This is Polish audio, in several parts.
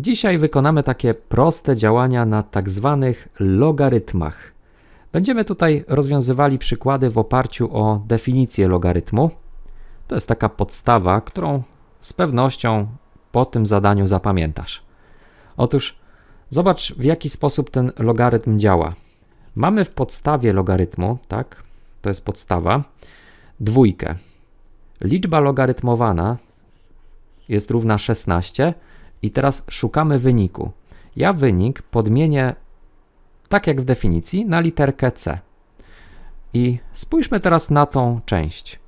Dzisiaj wykonamy takie proste działania na tak zwanych logarytmach. Będziemy tutaj rozwiązywali przykłady w oparciu o definicję logarytmu. To jest taka podstawa, którą z pewnością po tym zadaniu zapamiętasz. Otóż zobacz, w jaki sposób ten logarytm działa. Mamy w podstawie logarytmu, tak, to jest podstawa, dwójkę. Liczba logarytmowana jest równa 16 i teraz szukamy wyniku. Ja wynik podmienię tak jak w definicji na literkę C. I spójrzmy teraz na tą część.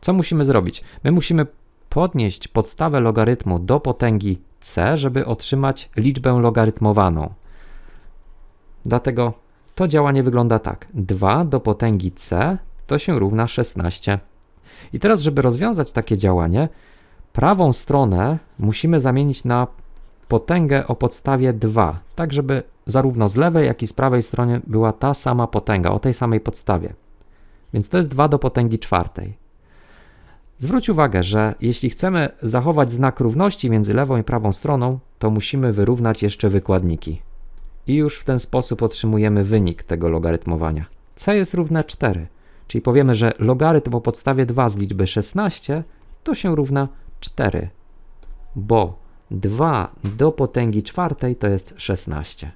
Co musimy zrobić? My musimy podnieść podstawę logarytmu do potęgi c, żeby otrzymać liczbę logarytmowaną. Dlatego to działanie wygląda tak. 2 do potęgi c to się równa 16. I teraz, żeby rozwiązać takie działanie, prawą stronę musimy zamienić na potęgę o podstawie 2, tak żeby zarówno z lewej, jak i z prawej strony była ta sama potęga, o tej samej podstawie. Więc to jest 2 do potęgi czwartej. Zwróć uwagę, że jeśli chcemy zachować znak równości między lewą i prawą stroną, to musimy wyrównać jeszcze wykładniki. I już w ten sposób otrzymujemy wynik tego logarytmowania. c jest równe 4, czyli powiemy, że logarytm o podstawie 2 z liczby 16 to się równa 4, bo 2 do potęgi czwartej to jest 16.